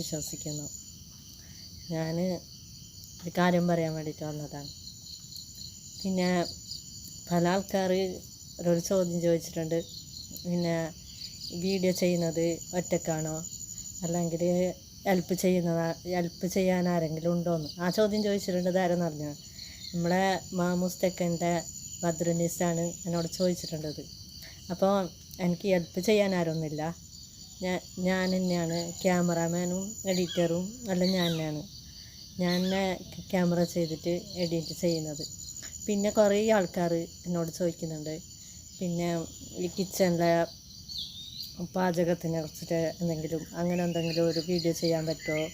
വിശ്വസിക്കുന്നു. ഞാൻ ഒരു കാര്യം പറയാൻ വേണ്ടിയിട്ട് വന്നതാണ്. പിന്നെ പല ആൾക്കാർ ഒരു ചോദ്യം ചോദിച്ചിട്ടുണ്ട്. പിന്നെ വീഡിയോ ചെയ്യുന്നത് ഒറ്റക്കാണോ? അല്ലെങ്കിൽ ഹെൽപ്പ് ചെയ്യുന്നത് ഹെൽപ്പ് ചെയ്യാൻ ആരെങ്കിലും ഉണ്ടോയെന്ന് ആ ചോദ്യം ചോദിച്ചിട്ടുണ്ട് ഇതാരെന്ന് പറഞ്ഞാൽ നമ്മളെ മാമൂസ് തെക്കന്റെ ബദ്രുനീസാണ് എന്നോട് ചോദിച്ചിട്ടുണ്ടത്. അപ്പോൾ എനിക്ക് ഹെൽപ്പ് ചെയ്യാൻ ആരൊന്നുമില്ല. ഞാൻ ഞാൻ തന്നെയാണ് ക്യാമറാമാനും എഡിറ്ററും എല്ലാം ഞാൻ തന്നെയാണ് ഞാൻ ക്യാമറ ചെയ്തിട്ട് എഡിറ്റ് ചെയ്യുന്നത്. പിന്നെ കുറേ ആൾക്കാർ എന്നോട് ചോദിക്കുന്നുണ്ട്. പിന്നെ ഈ കിച്ചണിലെ പാചകത്തിനെ കുറിച്ചിട്ട് എന്തെങ്കിലും അങ്ങനെ എന്തെങ്കിലും ഒരു വീഡിയോ ചെയ്യാൻ പറ്റുമോ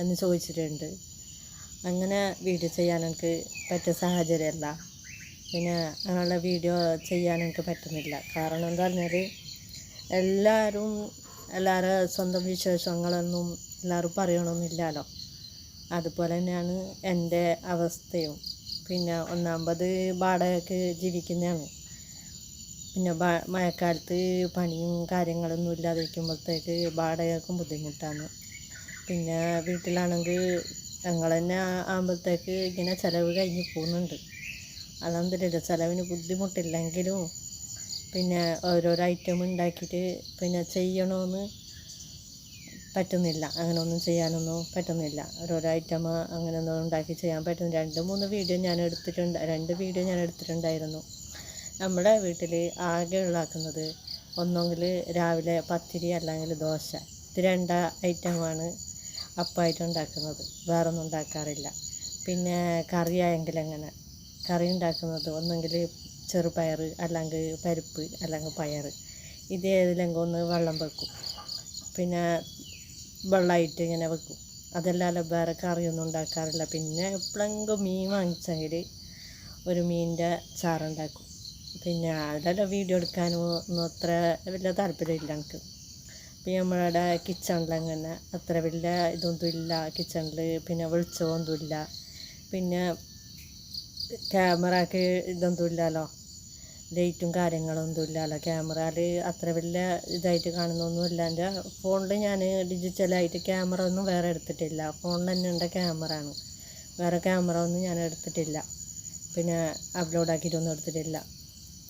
എന്ന് ചോദിച്ചിട്ടുണ്ട്. അങ്ങനെ വീഡിയോ ചെയ്യാൻ എനിക്ക് പറ്റിയ സാഹചര്യമല്ല. പിന്നെ അങ്ങനെയുള്ള വീഡിയോ ചെയ്യാൻ എനിക്ക് പറ്റുന്നില്ല. കാരണം എന്താ പറഞ്ഞാൽ എല്ലാവരും എല്ലാവരുടെ സ്വന്തം വിശേഷങ്ങളൊന്നും എല്ലാവരും പറയണമെന്നില്ലല്ലോ അതുപോലെ തന്നെയാണ് എന്റെ അവസ്ഥയും. പിന്നെ ഒന്നാമത് വാടകയ്ക്ക് ജീവിക്കുന്നതാണ്. പിന്നെ മഴക്കാലത്ത് പണിയും കാര്യങ്ങളൊന്നും ഇല്ലാതിരിക്കുമ്പോഴത്തേക്ക് വാടകയ്ക്കും ബുദ്ധിമുട്ടാണ്. പിന്നെ വീട്ടിലാണെങ്കിൽ ഞങ്ങൾ തന്നെ ആകുമ്പോഴത്തേക്ക് ഇങ്ങനെ ചിലവ് കഴിഞ്ഞ് പോകുന്നുണ്ട്. അലഹമില്ല ചിലവിന് ബുദ്ധിമുട്ടില്ലെങ്കിലും പിന്നെ ഓരോരോ ഐറ്റം ഉണ്ടാക്കിയിട്ട് പിന്നെ ചെയ്യണമെന്ന് പറ്റുന്നില്ല. അങ്ങനെ ഒന്നും ചെയ്യാനൊന്നും പറ്റുന്നില്ല. ഓരോരോ ഐറ്റം അങ്ങനെ ഒന്നും ഉണ്ടാക്കി ചെയ്യാൻ പറ്റുന്നില്ല. രണ്ട് മൂന്ന് വീഡിയോ ഞാൻ എടുത്തിട്ടുണ്ട്. രണ്ട് വീഡിയോ ഞാൻ എടുത്തിട്ടുണ്ടായിരുന്നു. നമ്മുടെ വീട്ടിൽ ആകെ ഉള്ളാക്കുന്നത് ഒന്നെങ്കിൽ രാവിലെ പത്തിരി അല്ലെങ്കിൽ ദോശ. ഇത് രണ്ട് ഐറ്റമാണ് അപ്പമായിട്ട് ഉണ്ടാക്കുന്നത്. വേറൊന്നും ഉണ്ടാക്കാറില്ല. പിന്നെ കറിയായെങ്കിൽ അങ്ങനെ കറി ഉണ്ടാക്കുന്നത് ഒന്നെങ്കിൽ ചെറുപയർ അല്ലെങ്കിൽ പരിപ്പ് അല്ലെങ്കിൽ പയർ ഇത് ഏതിലെങ്കിലും ഒന്ന് വെള്ളം വെക്കും. പിന്നെ വെള്ളമായിട്ട് ഇങ്ങനെ വെക്കും. അതല്ലാതെ വേറെ കറിയൊന്നും ഉണ്ടാക്കാറില്ല. പിന്നെ എപ്പോഴെങ്കിലും മീൻ വാങ്ങിച്ചെങ്കിൽ ഒരു മീനിന്റെ ചാറുണ്ടാക്കും പിന്നെ അതിലെല്ലാം വീഡിയോ എടുക്കാനും ഒന്നും അത്ര വലിയ താല്പര്യമില്ല എനിക്ക്. പിന്നെ നമ്മളുടെ കിച്ചണിൽ അങ്ങനെ അത്ര വലിയ ഇതൊന്നും ഇല്ല. കിച്ചണിൽ പിന്നെ വെളിച്ചമൊന്നുമില്ല. പിന്നെ ക്യാമറക്ക് ഇതൊന്നും ഇല്ലല്ലോ. ലൈറ്റും കാര്യങ്ങളൊന്നും ഇല്ലല്ലോ ക്യാമറയിൽ അത്ര വലിയ ഇതായിട്ട് കാണുന്നൊന്നുമില്ല. എന്റെ ഫോണിൽ ഞാൻ ഡിജിറ്റലായിട്ട് ക്യാമറ ഒന്നും വേറെ എടുത്തിട്ടില്ല. ഫോണിൽ തന്നെ ഉണ്ട് ക്യാമറ ആണ് വേറെ ക്യാമറ ഒന്നും ഞാൻ എടുത്തിട്ടില്ല. പിന്നെ അപ്ലോഡ് ആക്കിയിട്ടൊന്നും എടുത്തിട്ടില്ല.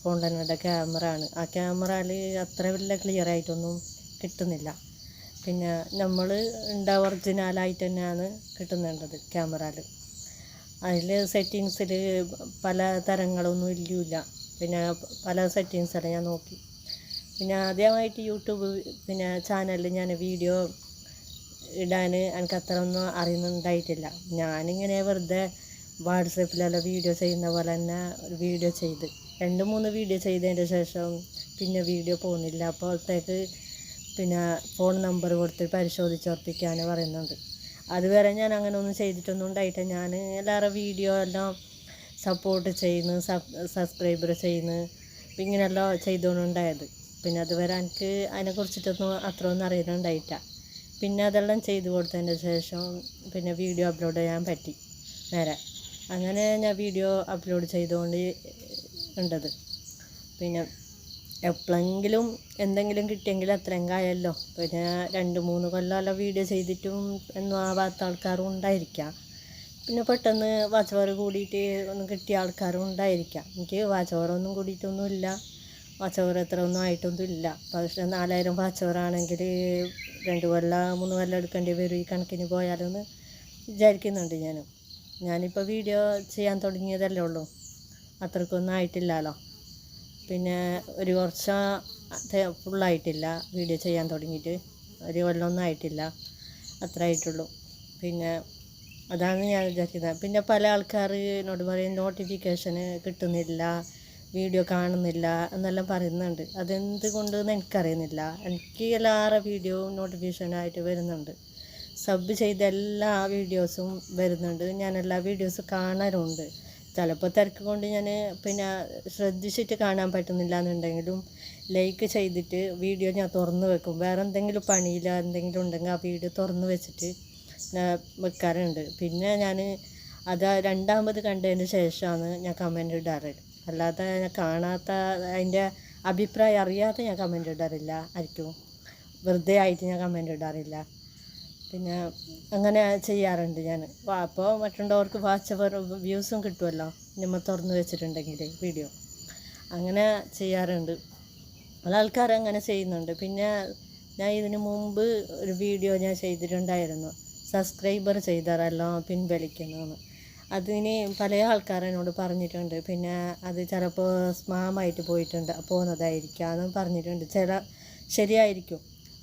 ഫോണിൽ തന്നെ ഉണ്ട് ക്യാമറ ആണ് ആ ക്യാമറയിൽ അത്ര വലിയ ക്ലിയർ ആയിട്ടൊന്നും കിട്ടുന്നില്ല. പിന്നെ നമ്മൾ ഉണ്ടാ ഒറിജിനലായിട്ട് തന്നെയാണ് കിട്ടുന്നുണ്ടത് ക്യാമറയിൽ. അതിൽ സെറ്റിങ്സിൽ പല തരങ്ങളൊന്നും ഇല്ല. പിന്നെ പല സെറ്റിങ്സെല്ലാം ഞാൻ നോക്കി. പിന്നെ ആദ്യമായിട്ട് യൂട്യൂബ് പിന്നെ ചാനലിൽ ഞാൻ വീഡിയോ ഇടാൻ എനിക്ക് അത്ര ഒന്നും അറിയുന്നുണ്ടായിട്ടില്ല. ഞാനിങ്ങനെ വെറുതെ വാട്സപ്പിലെല്ലാം വീഡിയോ ചെയ്യുന്ന പോലെ തന്നെ ഒരു വീഡിയോ ചെയ്ത്. രണ്ട് മൂന്ന് വീഡിയോ ചെയ്തതിന്റെ ശേഷം പിന്നെ വീഡിയോ പോകുന്നില്ല. അപ്പോഴത്തേക്ക് പിന്നെ ഫോൺ നമ്പർ കൊടുത്ത് പരിശോധിച്ചുറപ്പിക്കാൻ പറയുന്നുണ്ട്. അതുവരെ ഞാൻ അങ്ങനെ ഒന്നും ചെയ്തിട്ടൊന്നും ഉണ്ടായിട്ടില്ല. ഞാൻ എല്ലാവരുടെ വീഡിയോ എല്ലാം സപ്പോർട്ട് ചെയ്യുന്നു സബ്സ്ക്രൈബർ ചെയ്യുന്നു. ഇങ്ങനെയെല്ലാം ചെയ്തുകൊണ്ടുണ്ടായത് പിന്നെ അതുവരെ എനിക്ക് അതിനെക്കുറിച്ചിട്ടൊന്നും അത്ര ഒന്നും അറിയുന്നുണ്ടായിട്ടില്ല. പിന്നെ അതെല്ലാം ചെയ്തു കൊടുത്തതിന്റെ ശേഷം പിന്നെ വീഡിയോ അപ്ലോഡ് ചെയ്യാൻ പറ്റി നേരെ. അങ്ങനെ ഞാൻ വീഡിയോ അപ്ലോഡ് ചെയ്തുകൊണ്ട് ഉണ്ടത്. പിന്നെ എപ്പോഴെങ്കിലും എന്തെങ്കിലും കിട്ടിയെങ്കിൽ അത്രയും കായല്ലോ. പിന്നെ രണ്ട് മൂന്ന് കൊല്ലമല്ല വീഡിയോ ചെയ്തിട്ടും ഒന്നും ആവാത്ത ആൾക്കാരും ഉണ്ടായിരിക്കാം. പിന്നെ പെട്ടെന്ന് വാച്ചവറ് കൂടിയിട്ട് ഒന്നും കിട്ടിയ ആൾക്കാരും ഉണ്ടായിരിക്കാം. എനിക്ക് വാച്ചവറൊന്നും കൂടിയിട്ടൊന്നുമില്ല. വാച്ചവർ എത്ര ഒന്നും ആയിട്ടൊന്നും ഇല്ല പക്ഷേ നാലായിരം വാച്ചവറാണെങ്കിൽ രണ്ട് കൊല്ലം മൂന്ന് കൊല്ലം എടുക്കേണ്ടി വരും. ഈ കണക്കിന് പോയാലെന്ന് വിചാരിക്കുന്നുണ്ട് ഞാൻ ഞാനിപ്പോൾ വീഡിയോ ചെയ്യാൻ തുടങ്ങിയതല്ലേ ഉള്ളൂ. അത്രക്കൊന്നും ആയിട്ടില്ലല്ലോ. പിന്നെ ഒരു തെ- ഫുള്ളായിട്ടില്ല വീഡിയോ ചെയ്യാൻ തുടങ്ങിയിട്ട്. ഒരു കൊല്ലമൊന്നും ആയിട്ടില്ല. അത്ര ആയിട്ടുള്ളൂ. പിന്നെ അതാണ് ഞാൻ വിചാരിക്കുന്നത് പിന്നെ പല ആൾക്കാർ എന്നോട് പറയും നോട്ടിഫിക്കേഷന് കിട്ടുന്നില്ല വീഡിയോ കാണുന്നില്ല എന്നെല്ലാം പറയുന്നുണ്ട്. അതെന്തുകൊണ്ട് കൊണ്ടെന്ന് എനിക്കറിയുന്നില്ല. എനിക്ക് എല്ലാവരുടെ വീഡിയോ നോട്ടിഫിക്കേഷനായിട്ട് വരുന്നുണ്ട്. സബ് ചെയ്ത എല്ലാ വീഡിയോസും വരുന്നുണ്ട്. ഞാൻ എല്ലാ വീഡിയോസും കാണാറുണ്ട്. ചിലപ്പോൾ തിരക്ക് കൊണ്ട് ഞാൻ പിന്നെ ശ്രദ്ധിച്ചിട്ട് കാണാൻ പറ്റുന്നില്ല എന്നുണ്ടെങ്കിലും ലൈക്ക് ചെയ്തിട്ട് വീഡിയോ ഞാൻ തുറന്ന് വെക്കും. വേറെ എന്തെങ്കിലും പണിയില്ല എന്തെങ്കിലും ഉണ്ടെങ്കിൽ ആ വീഡിയോ തുറന്ന് വെച്ചിട്ട് വെക്കാറുണ്ട്. പിന്നെ ഞാൻ അത് രണ്ടാമത് കണ്ടതിന് ശേഷമാണ് ഞാൻ കമന്റ് ഇടാറ്. അല്ലാതെ ഞാൻ കാണാത്ത അതിന്റെ അഭിപ്രായം അറിയാതെ ഞാൻ കമന്റ് ഇടാറില്ല ആയിരിക്കും. വെറുതെ ആയിട്ട് ഞാൻ കമന്റ് ഇടാറില്ല. പിന്നെ അങ്ങനെ ചെയ്യാറുണ്ട് ഞാൻ. അപ്പോൾ മറ്റുള്ളവർക്ക് വാച്ചവർ വ്യൂസും കിട്ടുമല്ലോ നമ്മൾ തുറന്ന് വെച്ചിട്ടുണ്ടെങ്കിൽ വീഡിയോ. അങ്ങനെ ചെയ്യാറുണ്ട്. പല ആൾക്കാർ അങ്ങനെ ചെയ്യുന്നുണ്ട്. പിന്നെ ഞാൻ ഇതിന് മുമ്പ് ഒരു വീഡിയോ ഞാൻ ചെയ്തിട്ടുണ്ടായിരുന്നു. സബ്സ്ക്രൈബർ ചെയ്താറല്ലോ പിൻവലിക്കുന്നതെന്ന് അതിന് പല ആൾക്കാരനോട് പറഞ്ഞിട്ടുണ്ട്. പിന്നെ അത് ചിലപ്പോൾ സ്പാമായിട്ട് പോയിട്ടുണ്ട്. പോകുന്നതായിരിക്കാമെന്നും പറഞ്ഞിട്ടുണ്ട്. ചില ശരിയായിരിക്കും.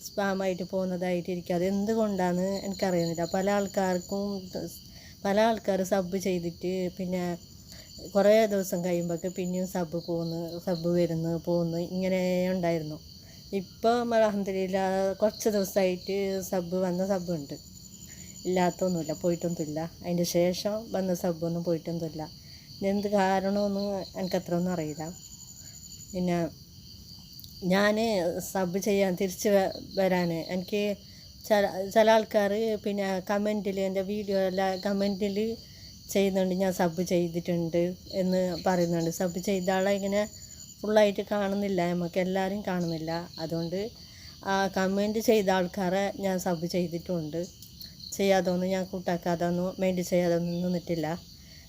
സ്പാമായിട്ട് പോകുന്നതായിട്ടിരിക്കും. അത് എന്തുകൊണ്ടാണ് എനിക്കറിയുന്നില്ല. പല ആൾക്കാർക്കും പല ആൾക്കാർ സബ് ചെയ്തിട്ട് പിന്നെ കുറേ ദിവസം കഴിയുമ്പോൾ പിന്നെയും സബ് പോകുന്നു സബ് വരുന്നു പോകുന്നു. ഇങ്ങനെ ഉണ്ടായിരുന്നു. ഇപ്പോൾ അലഹമില്ല കുറച്ച് ദിവസമായിട്ട് സബ് വന്ന സബ് ഉണ്ട്. ഇല്ലാത്തൊന്നുമില്ല പോയിട്ടൊന്നുമില്ല. അതിന്റെ ശേഷം വന്ന സബ്ബൊന്നും പോയിട്ടൊന്നുമില്ല. എന്ത് കാരണമെന്ന് എനിക്കത്ര ഒന്നും അറിയില്ല. പിന്നെ ഞാൻ സബ് ചെയ്യാൻ തിരിച്ച് വരാൻ എനിക്ക് ചില ചില ആൾക്കാർ പിന്നെ കമന്റിൽ എന്റെ വീഡിയോ എല്ലാം കമന്റിൽ ചെയ്യുന്നുണ്ട് ഞാൻ സബ് ചെയ്തിട്ടുണ്ട് എന്ന് പറയുന്നുണ്ട്. സബ് ചെയ്ത ആളെ ഇങ്ങനെ ഫുള്ളായിട്ട് കാണുന്നില്ല നമുക്ക് എല്ലാവരും കാണുന്നില്ല. അതുകൊണ്ട് ആ കമന്റ് ചെയ്ത ആൾക്കാരെ ഞാൻ സബ് ചെയ്തിട്ടുണ്ട്. ചെയ്യാതൊന്നും ഞാൻ കൂട്ടാക്കാതൊന്നും മൈൻഡ് ചെയ്യാതൊന്നും നിന്നിട്ടില്ല.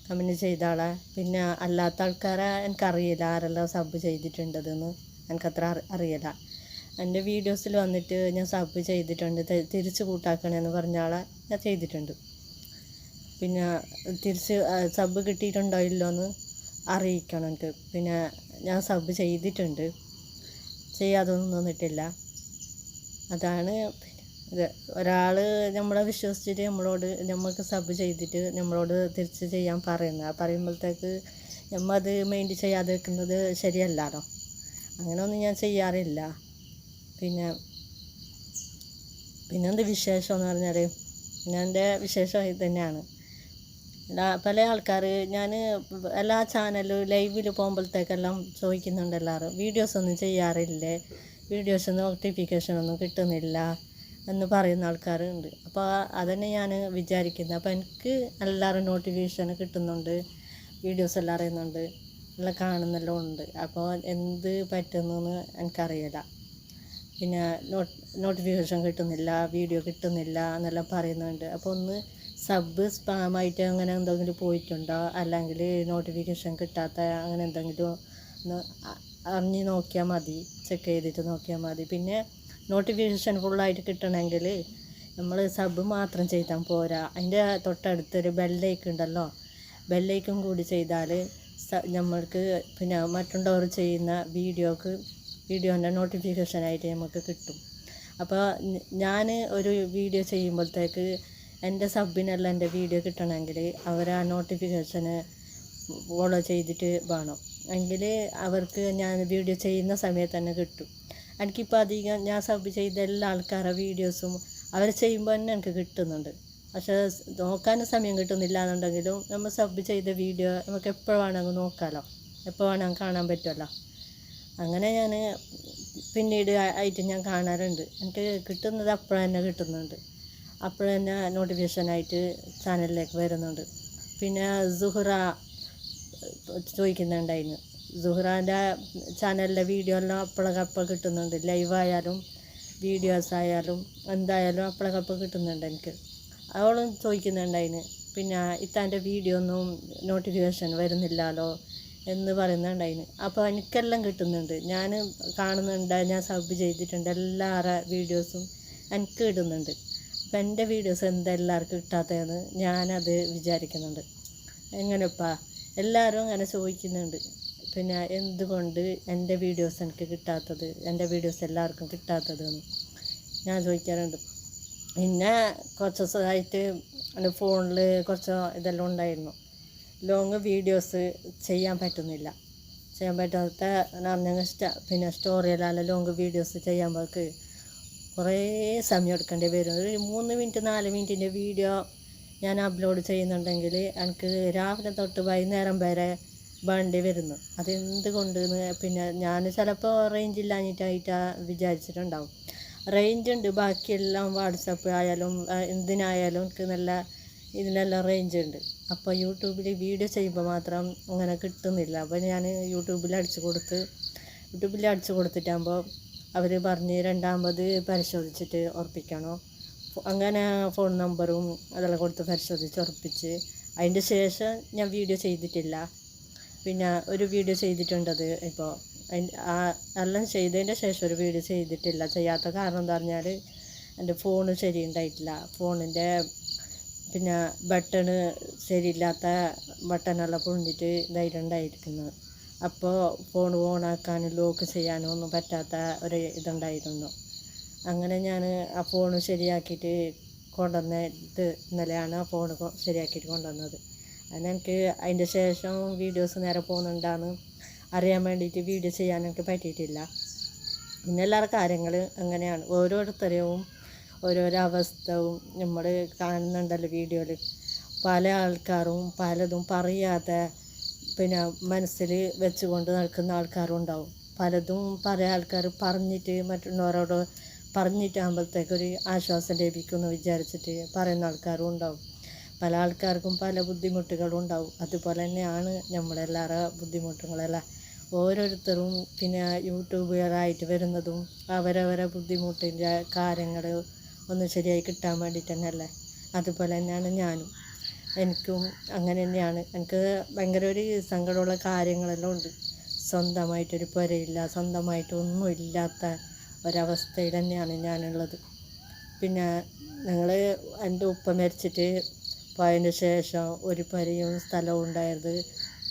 കമന്റ് ചെയ്താളെ. പിന്നെ അല്ലാത്ത ആൾക്കാരെ എനിക്കറിയില്ല ആരെല്ലാം സബ് ചെയ്തിട്ടുണ്ടതെന്ന് എനിക്കത്ര അറി- അറിയില്ല. എന്റെ വീഡിയോസിൽ വന്നിട്ട് ഞാൻ സബ് ചെയ്തിട്ടുണ്ട്. തിരിച്ച് കൂട്ടാക്കണമെന്ന് പറഞ്ഞ ആളെ ഞാൻ ചെയ്തിട്ടുണ്ട്. പിന്നെ തിരിച്ച് സബ് കിട്ടിയിട്ടുണ്ടോ ഇല്ലോ എന്ന് അറിയിക്കണം എനിക്ക്. പിന്നെ ഞാൻ സബ് ചെയ്തിട്ടുണ്ട്. ചെയ്യാതൊന്നും നിന്നിട്ടില്ല. അതാണ് ഒരാൾ നമ്മളെ വിശ്വസിച്ചിട്ട് നമ്മളോട് നമ്മൾക്ക് സബ് ചെയ്തിട്ട് നമ്മളോട് തിരിച്ച് ചെയ്യാൻ പറയുന്നത്. ആ പറയുമ്പോഴത്തേക്ക് നമ്മൾ അത് മൈൻഡ് ചെയ്യാതെ വെക്കുന്നത് ശരിയല്ലാലോ അങ്ങനെയൊന്നും ഞാൻ ചെയ്യാറില്ല. പിന്നെ പിന്നെന്ത് വിശേഷം എന്ന് പറഞ്ഞാൽ ഞാൻ എന്റെ വിശേഷം ഇത് തന്നെയാണ്. പല ആൾക്കാർ ഞാൻ എല്ലാ ചാനലും ലൈവിൽ പോകുമ്പോഴത്തേക്കെല്ലാം ചോദിക്കുന്നുണ്ട് എല്ലാവരും. വീഡിയോസ് ഒന്നും ചെയ്യാറില്ലേ? വീഡിയോസ് നോട്ടിഫിക്കേഷൻ ഒന്നും കിട്ടുന്നില്ല. എന്ന് പറയുന്ന ആൾക്കാരുണ്ട്. അപ്പോൾ അതന്നെ ഞാൻ വിചാരിക്കുന്നത് അപ്പോൾ എനിക്ക് എല്ലാവരും നോട്ടിഫിക്കേഷൻ കിട്ടുന്നുണ്ട്. വീഡിയോസ് എല്ലാം അറിയുന്നുണ്ട്. എല്ലാം കാണുന്നെല്ലാം ഉണ്ട്. അപ്പോൾ എന്ത് പറ്റുന്നെന്ന് എനിക്കറിയില്ല. പിന്നെ നോട്ട് നോട്ടിഫിക്കേഷൻ കിട്ടുന്നില്ല വീഡിയോ കിട്ടുന്നില്ല എന്നെല്ലാം പറയുന്നുണ്ട്. അപ്പോൾ ഒന്ന് സബ് സ്പാമായിട്ട് അങ്ങനെ എന്തെങ്കിലും പോയിട്ടുണ്ടോ? അല്ലെങ്കിൽ നോട്ടിഫിക്കേഷൻ കിട്ടാത്ത അങ്ങനെ എന്തെങ്കിലും ഒന്ന് അറിഞ്ഞ് നോക്കിയാൽ മതി. ചെക്ക് ചെയ്തിട്ട് നോക്കിയാൽ മതി. പിന്നെ നോട്ടിഫിക്കേഷൻ ഫുള്ളായിട്ട് കിട്ടണമെങ്കിൽ നമ്മൾ സബ് മാത്രം ചെയ്താൽ പോരാ. അതിന്റെ തൊട്ടടുത്തൊരു ബെല്ലൈക്ക് ഉണ്ടല്ലോ ബെല്ലൈക്കും കൂടി ചെയ്താൽ നമ്മൾക്ക് പിന്നെ മറ്റുള്ളവർ ചെയ്യുന്ന വീഡിയോക്ക് വീഡിയോന്റെ നോട്ടിഫിക്കേഷനായിട്ട് നമുക്ക് കിട്ടും. അപ്പോൾ ഞാൻ ഒരു വീഡിയോ ചെയ്യുമ്പോഴത്തേക്ക് എന്റെ സബിനെല്ലാം എന്റെ വീഡിയോ കിട്ടണമെങ്കിൽ അവർ ആ നോട്ടിഫിക്കേഷന് ഫോളോ ചെയ്തിട്ട് വേണം. എങ്കിൽ അവർക്ക് ഞാൻ വീഡിയോ ചെയ്യുന്ന സമയത്ത് തന്നെ കിട്ടും. എനിക്കിപ്പോൾ അധികം ഞാൻ സബ് ചെയ്ത എല്ലാ ആൾക്കാരുടെ വീഡിയോസും അവർ ചെയ്യുമ്പോൾ തന്നെ എനിക്ക് കിട്ടുന്നുണ്ട്. പക്ഷേ നോക്കാനും സമയം കിട്ടുന്നില്ല എന്നുണ്ടെങ്കിലും നമ്മൾ സബ് ചെയ്ത വീഡിയോ നമുക്ക് എപ്പോൾ വേണമെങ്കിൽ നോക്കാമല്ലോ എപ്പോൾ വേണമെങ്കിൽ കാണാൻ പറ്റുമല്ലോ അങ്ങനെ ഞാൻ പിന്നീട് ആയിട്ട് ഞാൻ കാണാറുണ്ട്. എനിക്ക് കിട്ടുന്നത് അപ്പോൾ തന്നെ കിട്ടുന്നുണ്ട്. അപ്പോൾ തന്നെ നോട്ടിഫിക്കേഷനായിട്ട് ചാനലിലേക്ക് വരുന്നുണ്ട്. പിന്നെ സുഹ്റ ചോദിക്കുന്നുണ്ടായിരുന്നു. സുഹ്റാന്റെ ചാനലിലെ വീഡിയോ എല്ലാം അപ്പോഴപ്പോൾ കിട്ടുന്നുണ്ട്. ലൈവായാലും വീഡിയോസ് ആയാലും എന്തായാലും അപ്പോഴപ്പോൾ കിട്ടുന്നുണ്ട് എനിക്ക്. അവളും ചോദിക്കുന്നുണ്ടായിന് പിന്നെ ഇത്താന്റെ വീഡിയോ ഒന്നും നോട്ടിഫിക്കേഷൻ വരുന്നില്ലല്ലോ? എന്ന് പറയുന്നുണ്ട് അതിന്. അപ്പോൾ എനിക്കെല്ലാം കിട്ടുന്നുണ്ട്. ഞാൻ കാണുന്നുണ്ട് ഞാൻ സബ് ചെയ്തിട്ടുണ്ട്. എല്ലാവരുടെ വീഡിയോസും എനിക്ക് കിട്ടുന്നുണ്ട്. അപ്പം എന്റെ വീഡിയോസ് എന്താ എല്ലാവർക്കും കിട്ടാത്തതെന്ന് ഞാനത് വിചാരിക്കുന്നുണ്ട്. എങ്ങനെപ്പാ? എല്ലാവരും അങ്ങനെ ചോദിക്കുന്നുണ്ട്. പിന്നെ എന്തുകൊണ്ട് എന്റെ വീഡിയോസ് എനിക്ക് കിട്ടാത്തത്? എന്റെ വീഡിയോസ് എല്ലാവർക്കും കിട്ടാത്തത് ഞാൻ ചോദിക്കാറുണ്ട്. പിന്നെ കുറച്ച് ദിവസമായിട്ട് എന്റെ ഫോണിൽ കുറച്ച് ഇതെല്ലാം ഉണ്ടായിരുന്നു. ലോങ് വീഡിയോസ് ചെയ്യാൻ പറ്റുന്നില്ല. ചെയ്യാൻ പറ്റാത്ത ഞങ്ങൾ പിന്നെ സ്റ്റോറിയിലല്ല ലോങ് വീഡിയോസ് ചെയ്യാൻ ചെയ്യുമ്പോൾക്ക് കുറേ സമയം എടുക്കേണ്ടി വരും. ഒരു മൂന്ന് മിനിറ്റ് നാല് മിനിറ്റിന്റെ വീഡിയോ ഞാൻ അപ്ലോഡ് ചെയ്യുന്നുണ്ടെങ്കിൽ എനിക്ക് രാവിലെ തൊട്ട് വൈകുന്നേരം വരെ വേണ്ടി വരുന്നു. അതെന്തുകൊണ്ട് പിന്നെ ഞാൻ ചിലപ്പോൾ റേഞ്ച് ഇല്ലാഞ്ഞിട്ടായിട്ടാ വിചാരിച്ചിട്ടുണ്ടാവും. റേഞ്ച് ഉണ്ട്. ബാക്കിയെല്ലാം വാട്സപ്പ് ആയാലും എന്തിനായാലും എനിക്ക് നല്ല ഇതിനെല്ലാം റേഞ്ച് ഉണ്ട്. അപ്പോൾ യൂട്യൂബിൽ വീഡിയോ ചെയ്യുമ്പോൾ മാത്രം അങ്ങനെ കിട്ടുന്നില്ല. അപ്പോൾ ഞാൻ യൂട്യൂബിൽ അടിച്ചു കൊടുത്ത് യൂട്യൂബിൽ അടിച്ചു കൊടുത്തിട്ടാകുമ്പോൾ അവർ പറഞ്ഞ് രണ്ടാമത് പരിശോധിച്ചിട്ട് ഉറപ്പിക്കണോ. അങ്ങനെ ഫോൺ നമ്പറും അതെല്ലാം കൊടുത്ത് പരിശോധിച്ച് ഉറപ്പിച്ച് അതിന്റെ ശേഷം ഞാൻ വീഡിയോ ചെയ്തിട്ടില്ല. പിന്നെ ഒരു വീഡിയോ ചെയ്തിട്ടുണ്ടത് ഇപ്പോൾ ആ എല്ലാം ചെയ്തതിന്റെ ശേഷം ഒരു വീഡിയോ ചെയ്തിട്ടില്ല. ചെയ്യാത്ത കാരണം എന്താ പറഞ്ഞാൽ എന്റെ ഫോണ് ശരിയുണ്ടായിട്ടില്ല. ഫോണിന്റെ പിന്നെ ബട്ടണ് ശരിയില്ലാത്ത ബട്ടണെല്ലാം പൊളിഞ്ഞിട്ട് ഇതായിട്ടുണ്ടായിരിക്കുന്നു. അപ്പോൾ ഫോൺ ഓണാക്കാനും ലോക്ക് ചെയ്യാനും ഒന്നും പറ്റാത്ത ഒരു ഇതുണ്ടായിരുന്നു. അങ്ങനെ ഞാൻ ആ ഫോൺ ശരിയാക്കിയിട്ട് കൊണ്ടുവന്നിട്ട് ഇന്നലെയാണ് ആ ഫോൺ ശരിയാക്കിയിട്ട് കൊണ്ടുവന്നത്. അതിനെനിക്ക് അതിന്റെ ശേഷം വീഡിയോസ് നേരെ പോകുന്നുണ്ടാന്ന് അറിയാൻ വേണ്ടിയിട്ട് വീഡിയോ ചെയ്യാൻ എനിക്ക് പറ്റിയിട്ടില്ല. പിന്നെ എല്ലാവരുടെ കാര്യങ്ങൾ അങ്ങനെയാണ്. ഓരോരുത്തരെയും ഓരോരോ അവസ്ഥവും നമ്മൾ കാണുന്നുണ്ടല്ലോ വീഡിയോയിൽ പല ആൾക്കാരും പലതും പറയാതെ പിന്നെ മനസ്സിൽ വെച്ചുകൊണ്ട് നടക്കുന്ന ആൾക്കാരും ഉണ്ടാവും. പലതും പല ആൾക്കാർ പറഞ്ഞിട്ട് മറ്റുള്ളവരോട് പറഞ്ഞിട്ടാകുമ്പോഴത്തേക്കൊരു ആശ്വാസം ലഭിക്കുമെന്ന് വിചാരിച്ചിട്ട് പറയുന്ന ആൾക്കാരും ഉണ്ടാവും. പല ആൾക്കാർക്കും പല ബുദ്ധിമുട്ടുകളും ഉണ്ടാവും. അതുപോലെ തന്നെയാണ് നമ്മളെല്ലാവരുടെ ബുദ്ധിമുട്ടുകളെല്ലാം ഓരോരുത്തരും പിന്നെ യൂട്യൂബുകാരായിട്ട് വരുന്നതും അവരവരെ ബുദ്ധിമുട്ടിന്റെ കാര്യങ്ങൾ ഒന്ന് ശരിയായി കിട്ടാൻ വേണ്ടിയിട്ട് തന്നെയല്ലേ? അതുപോലെ തന്നെയാണ് ഞാനും. എനിക്കും അങ്ങനെ തന്നെയാണ്. എനിക്ക് ഭയങ്കര ഒരു സങ്കടമുള്ള കാര്യങ്ങളെല്ലാം ഉണ്ട്. സ്വന്തമായിട്ടൊരു പുരയില്ല സ്വന്തമായിട്ട് ഒന്നും ഇല്ലാത്ത ഒരവസ്ഥയിൽ തന്നെയാണ് ഞാനുള്ളത്. പിന്നെ ഞങ്ങൾ എന്റെ ഉപ്പ മരിച്ചിട്ട് പോയതിന് ശേഷം ഒരു പരിയും സ്ഥലവും ഉണ്ടായത്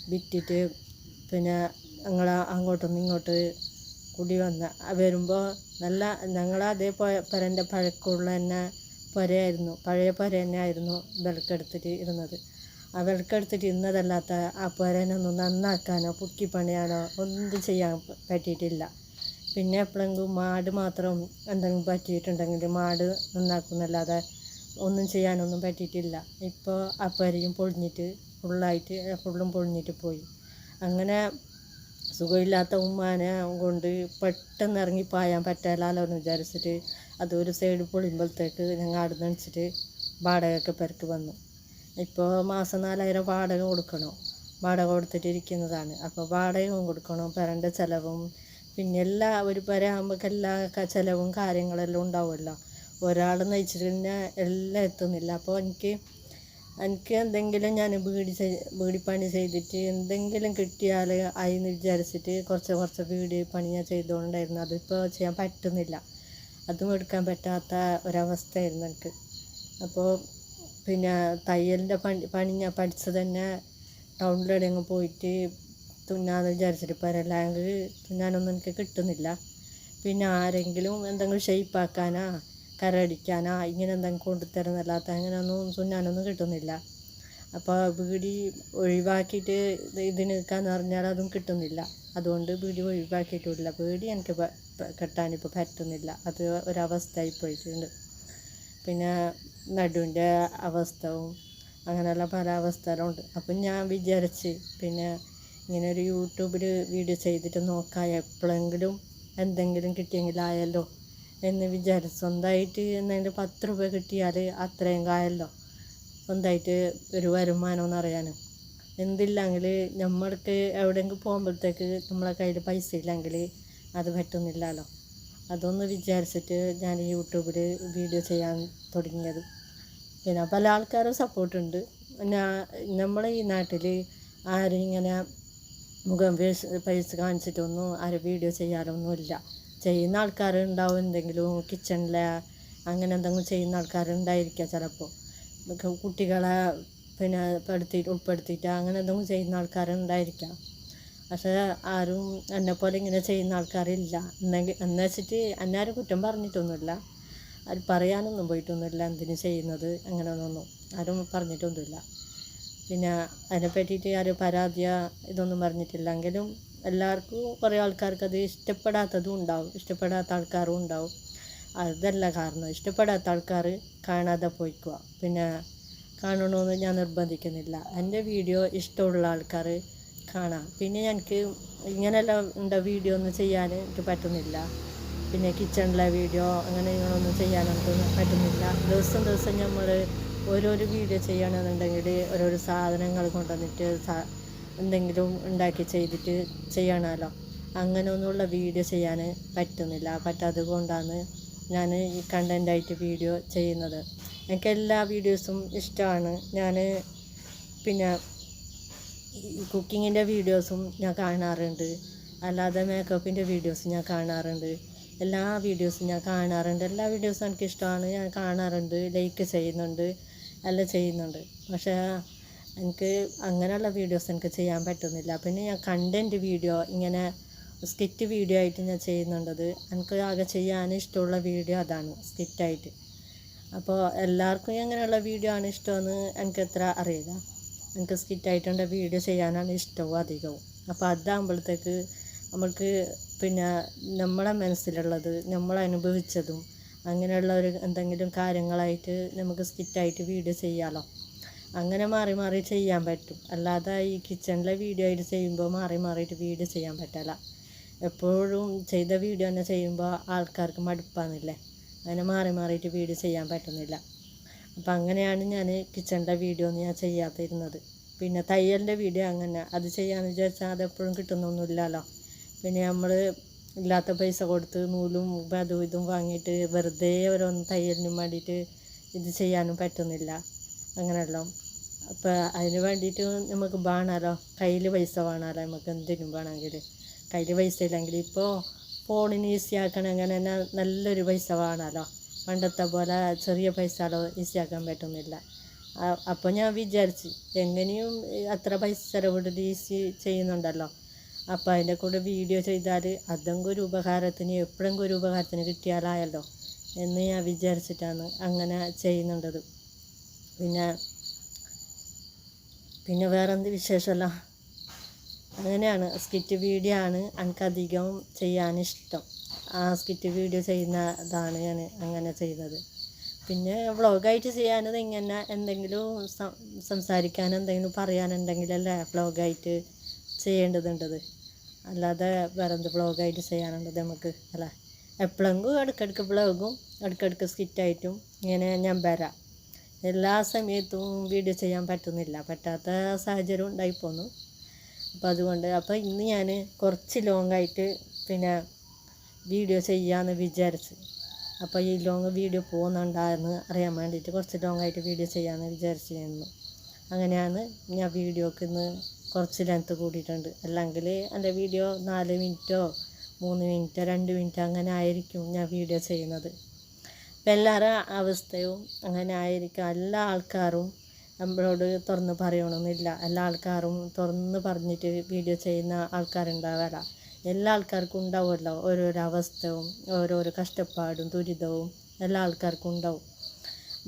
വിറ്റിട്ട് പിന്നെ ഞങ്ങൾ അങ്ങോട്ടും ഇങ്ങോട്ട് കുടി വന്ന. വരുമ്പോൾ നല്ല ഞങ്ങൾ അതേ പുരന്റെ പഴക്കമുള്ള തന്നെ പുരയായിരുന്നു. പഴയ പുര തന്നെ ആയിരുന്നു വിളക്കെടുത്തിട്ട് ഇരുന്നത്. ആ വിളക്കെടുത്തിട്ട് ഇരുന്നതല്ലാത്ത ആ പുരനൊന്നും നന്നാക്കാനോ പുക്കി പണിയാനോ ഒന്നും ചെയ്യാൻ പറ്റിയിട്ടില്ല. പിന്നെ എപ്പോഴെങ്കിലും മാട് മാത്രം എന്തെങ്കിലും പറ്റിയിട്ടുണ്ടെങ്കിൽ മാട് നന്നാക്കുന്നല്ലാതെ ഒന്നും ചെയ്യാനൊന്നും പറ്റിയിട്ടില്ല. ഇപ്പോൾ ആ പുരയും പൊളിഞ്ഞിട്ട് ഫുള്ളായിട്ട് ഫുള്ളും പൊളിഞ്ഞിട്ട് പോയി. അങ്ങനെ സുഖമില്ലാത്ത ഉമ്മാനെ കൊണ്ട് പെട്ടെന്ന് ഇറങ്ങി പായാൻ പറ്റാലോ എന്ന് വിചാരിച്ചിട്ട് അതൊരു സൈഡ് പൊളിയുമ്പോഴത്തേക്ക് ഞങ്ങൾ അവിടെ നിന്ന് വെച്ചിട്ട് വാടകയൊക്കെ പെരക്ക് വന്നു. ഇപ്പോൾ മാസം നാലായിരം വാടക കൊടുക്കണോ? വാടക കൊടുത്തിട്ട് ഇരിക്കുന്നതാണ്. അപ്പോൾ വാടകയും കൊടുക്കണം? പെരന്റെ ചിലവും പിന്നെ എല്ലാ ഒരു പെര എല്ലാ ചിലവും കാര്യങ്ങളെല്ലാം ഉണ്ടാവുമല്ലോ. ഒരാൾ നയിച്ചിട്ട് തന്നെ എല്ലാം എത്തുന്നില്ല. അപ്പോൾ എനിക്ക് എനിക്ക് എന്തെങ്കിലും ഞാൻ വീടി വീടിപ്പണി ചെയ്തിട്ട് എന്തെങ്കിലും കിട്ടിയാൽ അതിന്ന് വിചാരിച്ചിട്ട് കുറച്ച് കുറച്ച് ബീഡി പണി ഞാൻ ചെയ്തുകൊണ്ടായിരുന്നു അതിപ്പോൾ ചെയ്യാൻ പറ്റുന്നില്ല. അതും എടുക്കാൻ പറ്റാത്ത ഒരവസ്ഥയായിരുന്നു എനിക്ക്. അപ്പോൾ പിന്നെ തയ്യലിന്റെ പണി പണി ഞാൻ പഠിച്ചത് തന്നെ ടൗണിലെവിടെയെങ്കിലും പോയിട്ട് തുന്നാന്ന് വിചാരിച്ചിട്ട് ഇപ്പോൾ അല്ലെങ്കിൽ തുന്നാനൊന്നും എനിക്ക് കിട്ടുന്നില്ല. പിന്നെ ആരെങ്കിലും എന്തെങ്കിലും ഷെയ്പ്പാക്കാനാ കരടിക്കാനാ ഇങ്ങനെ എന്തെങ്കിലും കൊണ്ടുത്തരുന്നല്ലാത്ത അങ്ങനെയൊന്നും സുന്നാനൊന്നും കിട്ടുന്നില്ല. അപ്പോൾ ബീഡി ഒഴിവാക്കിയിട്ട് ഇത് നിൽക്കാന്ന് പറഞ്ഞാൽ അതും കിട്ടുന്നില്ല. അതുകൊണ്ട് ബീഡി ഒഴിവാക്കിയിട്ടില്ല. ബീഡി എനിക്ക് കെട്ടാനിപ്പോൾ പറ്റുന്നില്ല. അത് ഒരവസ്ഥയായി പോയിട്ടുണ്ട്. പിന്നെ നടുവിന്റെ അവസ്ഥവും അങ്ങനെയുള്ള പല അവസ്ഥകളുണ്ട് അപ്പം ഞാൻ വിചാരിച്ച് പിന്നെ ഇങ്ങനെ ഒരു യൂട്യൂബിൽ വീഡിയോ ചെയ്തിട്ട് നോക്കാം. എപ്പോഴെങ്കിലും എന്തെങ്കിലും കിട്ടിയെങ്കിലായല്ലോ. എന്ന് വിചാരിച്ചു. സ്വന്തമായിട്ട് എന്നതിന്റെ പത്ത് രൂപ കിട്ടിയാൽ അത്രയും കായല്ലോ. സ്വന്തമായിട്ട് ഒരു വരുമാനം എന്ന് പറയാനും. എന്തില്ലെങ്കിൽ നമ്മൾക്ക് എവിടെയെങ്കിലും പോകുമ്പോഴത്തേക്ക് നമ്മളെ കയ്യിൽ പൈസ ഇല്ലെങ്കിൽ അത് പറ്റുന്നില്ലല്ലോ. അതൊന്ന് വിചാരിച്ചിട്ട് ഞാൻ യൂട്യൂബിൽ വീഡിയോ ചെയ്യാൻ തുടങ്ങിയത്. പിന്നെ പല ആൾക്കാരും സപ്പോർട്ടുണ്ട്. ഞാൻ നമ്മളെ ഈ നാട്ടിൽ ആരും ഇങ്ങനെ മുഖം പേസ് പൈസ കാണിച്ചിട്ടൊന്നും ആരും വീഡിയോ ചെയ്യാറൊന്നുമില്ല. ചെയ്യുന്ന ആൾക്കാരുണ്ടാവും എന്തെങ്കിലും കിച്ചണിലെ അങ്ങനെ എന്തെങ്കിലും ചെയ്യുന്ന ആൾക്കാരുണ്ടായിരിക്കുക ചിലപ്പോൾ. കുട്ടികളെ പിന്നെ പെടുത്തിയിട്ട് ഉൾപ്പെടുത്തിയിട്ട് അങ്ങനെ എന്തെങ്കിലും ചെയ്യുന്ന ആൾക്കാരുണ്ടായിരിക്കാം. പക്ഷേ ആരും എന്നെപ്പോലെ ഇങ്ങനെ ചെയ്യുന്ന ആൾക്കാരില്ല. എന്നെങ്കിൽ എന്ന് വെച്ചിട്ട് എന്നെ ആരും കുറ്റം പറഞ്ഞിട്ടൊന്നുമില്ല. ആരും പറയാനൊന്നും പോയിട്ടൊന്നുമില്ല എന്തിനു ചെയ്യുന്നത് അങ്ങനെയൊന്നും ആരും പറഞ്ഞിട്ടൊന്നുമില്ല. പിന്നെ അതിനെ പറ്റിയിട്ട് ആരും പരാതിയോ ഇതൊന്നും പറഞ്ഞിട്ടില്ലെങ്കിലും എല്ലാവർക്കും കുറേ ആൾക്കാർക്ക് അത് ഇഷ്ടപ്പെടാത്തതും ഉണ്ടാവും. ഇഷ്ടപ്പെടാത്ത ആൾക്കാരും ഉണ്ടാവും. അതല്ല കാരണം ഇഷ്ടപ്പെടാത്ത ആൾക്കാർ കാണാതെ പോയിക്കുക പിന്നെ കാണണമെന്ന് ഞാൻ നിർബന്ധിക്കുന്നില്ല. എന്റെ വീഡിയോ ഇഷ്ടമുള്ള ആൾക്കാർ കാണാം. പിന്നെ എനിക്ക് ഇങ്ങനെയെല്ലാം ഉണ്ട് വീഡിയോ ഒന്നും ചെയ്യാൻ എനിക്ക് പറ്റുന്നില്ല. പിന്നെ കിച്ചണിലെ വീഡിയോ അങ്ങനെ ഇങ്ങനെയൊന്നും ചെയ്യാൻ എനിക്ക് പറ്റുന്നില്ല. ദിവസം ദിവസം നമ്മൾ ഓരോരോ വീഡിയോ ചെയ്യണമെന്നുണ്ടെങ്കിൽ ഓരോരോ സാധനങ്ങൾ കൊണ്ടുവന്നിട്ട് എന്തെങ്കിലും ഉണ്ടാക്കി ചെയ്തിട്ട് ചെയ്യണമല്ലോ. അങ്ങനെ ഒന്നുമുള്ള വീഡിയോ ചെയ്യാൻ പറ്റുന്നില്ല. പറ്റാത്തത് കൊണ്ടാണ് ഞാൻ ഈ കണ്ടന്റായിട്ട് വീഡിയോ ചെയ്യുന്നത്. എനിക്ക് എല്ലാ വീഡിയോസും ഇഷ്ടമാണ്. ഞാൻ പിന്നെ കുക്കിങ്ങിന്റെ വീഡിയോസും ഞാൻ കാണാറുണ്ട്. അല്ലാതെ മേക്കപ്പിന്റെ വീഡിയോസ് ഞാൻ കാണാറുണ്ട്. എല്ലാ വീഡിയോസും ഞാൻ കാണാറുണ്ട്. എല്ലാ വീഡിയോസും എനിക്കിഷ്ടമാണ്. ഞാൻ കാണാറുണ്ട്. ലൈക്ക് ചെയ്യുന്നുണ്ട്. എല്ലാം ചെയ്യുന്നുണ്ട്. പക്ഷേ എനിക്ക് അങ്ങനെയുള്ള വീഡിയോസ് എനിക്ക് ചെയ്യാൻ പറ്റുന്നില്ല. പിന്നെ ഞാൻ കണ്ടന്റ് വീഡിയോ ഇങ്ങനെ സ്കിറ്റ് വീഡിയോ ആയിട്ട് ഞാൻ ചെയ്യുന്നുണ്ടത്. എനിക്ക് ആകെ ചെയ്യാൻ ഇഷ്ടമുള്ള വീഡിയോ അതാണ് സ്കിറ്റായിട്ട് അപ്പോൾ എല്ലാവർക്കും എങ്ങനെയുള്ള വീഡിയോ ആണ് ഇഷ്ടമെന്ന് എനിക്ക് എത്ര അറിയില്ല. എനിക്ക് സ്കിറ്റായിട്ടുള്ള വീഡിയോ ചെയ്യാനാണ് ഇഷ്ടവും അധികവും. അപ്പോൾ അതാകുമ്പോഴത്തേക്ക് നമ്മൾക്ക് പിന്നെ നമ്മളെ മനസ്സിലുള്ളത് നമ്മൾ അനുഭവിച്ചതും അങ്ങനെയുള്ള ഒരു എന്തെങ്കിലും കാര്യങ്ങളായിട്ട് നമുക്ക് സ്കിറ്റായിട്ട് വീഡിയോ ചെയ്യാമല്ലോ അങ്ങനെ മാറി മാറി ചെയ്യാൻ പറ്റും. അല്ലാതെ ഈ കിച്ചണിലെ വീഡിയോ ആയിട്ട് ചെയ്യുമ്പോൾ മാറി മാറിയിട്ട് വീഡിയോ ചെയ്യാൻ പറ്റില്ല എപ്പോഴും ചെയ്ത വീഡിയോ തന്നെ ചെയ്യുമ്പോൾ ആൾക്കാർക്ക് മടുപ്പാന്നില്ലേ? അങ്ങനെ മാറി മാറിയിട്ട് വീഡിയോ ചെയ്യാൻ പറ്റുന്നില്ല. അപ്പം അങ്ങനെയാണ് ഞാൻ കിച്ചണിന്റെ വീഡിയോ ഒന്നും ഞാൻ ചെയ്യാതിരുന്നത്. പിന്നെ തയ്യലിന്റെ വീഡിയോ അങ്ങനെ. അത് ചെയ്യാമെന്ന് വിചാരിച്ചാൽ അതെപ്പോഴും കിട്ടുന്നൊന്നുമില്ലല്ലോ. പിന്നെ നമ്മൾ ഇല്ലാത്ത പൈസ കൊടുത്ത് നൂലും അതും ഇതും വാങ്ങിയിട്ട് വെറുതെ ഓരോന്ന് തയ്യലിനും വേണ്ടിയിട്ട് ഇത് ചെയ്യാനും പറ്റുന്നില്ല. അങ്ങനെയല്ലോ. അപ്പോൾ അതിന് വേണ്ടിയിട്ട് നമുക്ക് വേണമല്ലോ കയ്യിൽ പൈസ വേണമല്ലോ നമുക്ക് എന്തിനും വേണമെങ്കിൽ കയ്യിൽ പൈസ ഇല്ലെങ്കിൽ ഇപ്പോൾ ഫോണിന് ഈസി ആക്കണമെങ്കിൽ തന്നെ നല്ലൊരു പൈസ വേണമല്ലോ പണ്ടത്തെ പോലെ ചെറിയ പൈസ ഈസി ആക്കാൻ പറ്റുന്നില്ല. അപ്പോൾ ഞാൻ വിചാരിച്ച് എങ്ങനെയും അത്ര പൈസ ചിലവിടുന്നത് ഈസി ചെയ്യുന്നുണ്ടല്ലോ. അപ്പോൾ അതിന്റെ കൂടെ വീഡിയോ ചെയ്താൽ അതെങ്കിലും ഒരു ഉപകാരത്തിന് എപ്പോഴെങ്കിലും ഒരു ഉപകാരത്തിന് കിട്ടിയാലായല്ലോ എന്ന് ഞാൻ വിചാരിച്ചിട്ടാണ് അങ്ങനെ ചെയ്യുന്നുണ്ടത്. പിന്നെ പിന്നെ വേറെ എന്ത് വിശേഷമല്ല? അങ്ങനെയാണ്. സ്കിറ്റ് വീഡിയോ ആണ് എനിക്കധികം ചെയ്യാനിഷ്ടം. ആ സ്കിറ്റ് വീഡിയോ ചെയ്യുന്നതാണ് ഞാൻ അങ്ങനെ ചെയ്തത്. പിന്നെ വ്ളോഗായിട്ട് ചെയ്യാനത് ഇങ്ങനെ എന്തെങ്കിലും സംസാരിക്കാൻ എന്തെങ്കിലും പറയാനുണ്ടെങ്കിലല്ലേ വ്ളോഗായിട്ട് ചെയ്യേണ്ടതുണ്ടത്. അല്ലാതെ വേറെ എന്ത് വ്ളോഗായിട്ട് ചെയ്യാനുള്ളത് നമുക്ക് അല്ല? എപ്പോഴെങ്കിലും ഇടയ്ക്കിടയ്ക്ക് വ്ളോഗും ഇടയ്ക്കിടയ്ക്ക് സ്കിറ്റായിട്ടും ഇങ്ങനെ ഞാൻ വരാം. എല്ലാ സമയത്തും വീഡിയോ ചെയ്യാൻ പറ്റുന്നില്ല. പറ്റാത്ത സാഹചര്യം ഉണ്ടായിപ്പോന്നു അപ്പോൾ അതുകൊണ്ട് അപ്പോൾ ഇന്ന് ഞാൻ കുറച്ച് ലോങ്ങായിട്ട് പിന്നെ വീഡിയോ ചെയ്യാമെന്ന് വിചാരിച്ച്. അപ്പോൾ ഈ ലോങ് വീഡിയോ പോകുന്നുണ്ടായെന്ന് അറിയാൻ വേണ്ടിയിട്ട് കുറച്ച് ലോങ്ങായിട്ട് വീഡിയോ ചെയ്യാമെന്ന് വിചാരിച്ചിരുന്നു. അങ്ങനെയാണ് ഞാൻ വീഡിയോക്ക് ഇന്ന് കുറച്ച് ലെങ്ത്ത് കൂടിയിട്ടുണ്ട്. അല്ലെങ്കിൽ എന്റെ വീഡിയോ നാല് മിനിറ്റോ മൂന്ന് മിനിറ്റോ രണ്ട് മിനിറ്റോ അങ്ങനെ ആയിരിക്കും ഞാൻ വീഡിയോ ചെയ്യുന്നത്. അപ്പം എല്ലാവരുടെ അവസ്ഥയും അങ്ങനെ ആയിരിക്കും. എല്ലാ ആൾക്കാരും നമ്മളോട് തുറന്ന് പറയണമെന്നില്ല എല്ലാ ആൾക്കാരും തുറന്ന് പറഞ്ഞിട്ട് വീഡിയോ ചെയ്യുന്ന ആൾക്കാരുണ്ടാവില്ല. എല്ലാ ആൾക്കാർക്കും ഉണ്ടാവുമല്ലോ. ഓരോരോ അവസ്ഥയും ഓരോരോ കഷ്ടപ്പാടും ദുരിതവും എല്ലാ ആൾക്കാർക്കും ഉണ്ടാവും.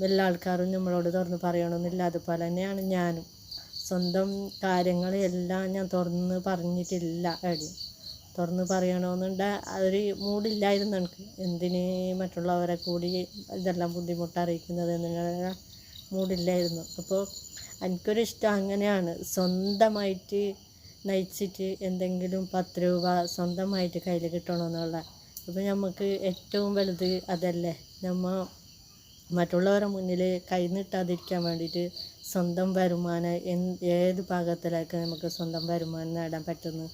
എല്ലാ ആൾക്കാരും നമ്മളോട് തുറന്ന് പറയണമെന്നില്ല അതുപോലെ തന്നെയാണ് ഞാനും. സ്വന്തം കാര്യങ്ങളെല്ലാം ഞാൻ തുറന്ന് പറഞ്ഞിട്ടില്ല എവിടെയും തുറന്ന് പറയണമെന്നുണ്ട് ഒരു മൂഡില്ലായിരുന്നു എനിക്ക്. എന്തിന് മറ്റുള്ളവരെ കൂടി ഇതെല്ലാം ബുദ്ധിമുട്ട് അറിയിക്കുന്നത് എന്നുള്ള മൂഡില്ലായിരുന്നു അപ്പോൾ എനിക്കൊരു ഇഷ്ടം അങ്ങനെയാണ്. സ്വന്തമായിട്ട് നയിച്ചിട്ട് എന്തെങ്കിലും പത്ത് രൂപ സ്വന്തമായിട്ട് കയ്യിൽ കിട്ടണമെന്നുള്ള അപ്പോൾ നമുക്ക് ഏറ്റവും വലുത് അതല്ലേ. നമ്മൾ മറ്റുള്ളവരെ മുന്നിൽ കൈ നീട്ടാതിരിക്കാൻ വേണ്ടിയിട്ട് സ്വന്തം വരുമാനം എന്ത് ഏത് ഭാഗത്തിലേക്ക് നമുക്ക് സ്വന്തം വരുമാനം നേടാൻ പറ്റുന്നു?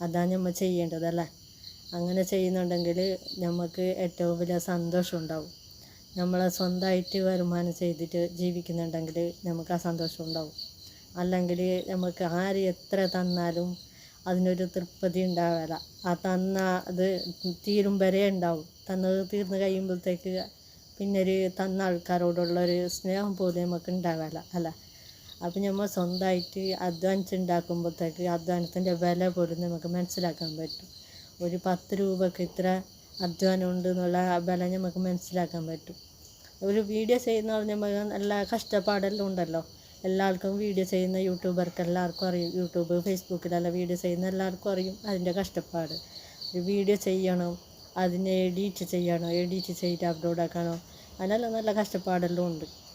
അതാണ് നമ്മൾ ചെയ്യേണ്ടതല്ലേ? അങ്ങനെ ചെയ്യുന്നുണ്ടെങ്കിൽ നമുക്ക് ഏറ്റവും വലിയ സന്തോഷം ഉണ്ടാവും നമ്മൾ സ്വന്തമായിട്ട് വരുമാനം ചെയ്തിട്ട് ജീവിക്കുന്നുണ്ടെങ്കിൽ നമുക്ക് ആ സന്തോഷം ഉണ്ടാവും അല്ലെങ്കിൽ നമുക്ക് ആര് എത്ര തന്നാലും അതിനൊരു തൃപ്തി ഉണ്ടാവില്ല ആ തന്ന അത് തീരും വരെ ഉണ്ടാവും. തന്നത് തീർന്ന് കഴിയുമ്പോഴത്തേക്ക് പിന്നെ ഒരു തന്ന ആൾക്കാരോടുള്ളൊരു സ്നേഹം പോലും നമുക്ക് ഉണ്ടാവില്ല അല്ല? അപ്പം നമ്മൾ സ്വന്തമായിട്ട് അധ്വാനിച്ച് ഉണ്ടാക്കുമ്പോഴത്തേക്ക് അധ്വാനത്തിന്റെ വില പോലും നമുക്ക് മനസ്സിലാക്കാൻ പറ്റും. ഒരു പത്ത് രൂപക്ക് ഇത്ര അധ്വാനം ഉണ്ട് എന്നുള്ള വില നമുക്ക് മനസ്സിലാക്കാൻ പറ്റും. ഒരു വീഡിയോ ചെയ്യുന്ന നമുക്ക് നല്ല കഷ്ടപ്പാടെല്ലാം ഉണ്ടല്ലോ. എല്ലാവർക്കും വീഡിയോ ചെയ്യുന്ന യൂട്യൂബർക്ക് എല്ലാവർക്കും അറിയും. യൂട്യൂബ് ഫേസ്ബുക്കിലെല്ലാം വീഡിയോ ചെയ്യുന്ന എല്ലാവർക്കും അറിയും അതിന്റെ കഷ്ടപ്പാട്. ഒരു വീഡിയോ ചെയ്യണം അതിനെ എഡിറ്റ് ചെയ്യണം എഡിറ്റ് ചെയ്തിട്ട് അപ്ലോഡ് ആക്കണം. അതിനെല്ലാം നല്ല കഷ്ടപ്പാടെല്ലാം ഉണ്ട്.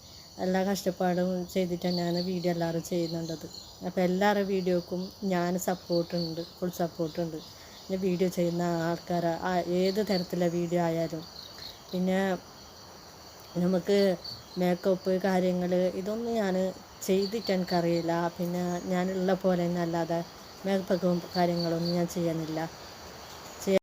എല്ലാ കഷ്ടപ്പാടും ചെയ്തിട്ട് തന്നെയാണ് വീഡിയോ എല്ലാവരും ചെയ്യുന്നുണ്ടത്. അപ്പോൾ എല്ലാവരുടെ വീഡിയോക്കും ഞാൻ സപ്പോർട്ടുണ്ട് ഫുൾ സപ്പോർട്ടുണ്ട്. പിന്നെ വീഡിയോ ചെയ്യുന്ന ആൾക്കാർ ഏത് തരത്തിലുള്ള വീഡിയോ ആയാലും. പിന്നെ നമുക്ക് മേക്കപ്പ് കാര്യങ്ങൾ ഇതൊന്നും ഞാൻ ചെയ്തിട്ട് എനിക്കറിയില്ല. പിന്നെ ഞാനുള്ള പോലെ തന്നെ അല്ലാതെ മേക്കപ്പ് കാര്യങ്ങളൊന്നും ഞാൻ ചെയ്യുന്നില്ല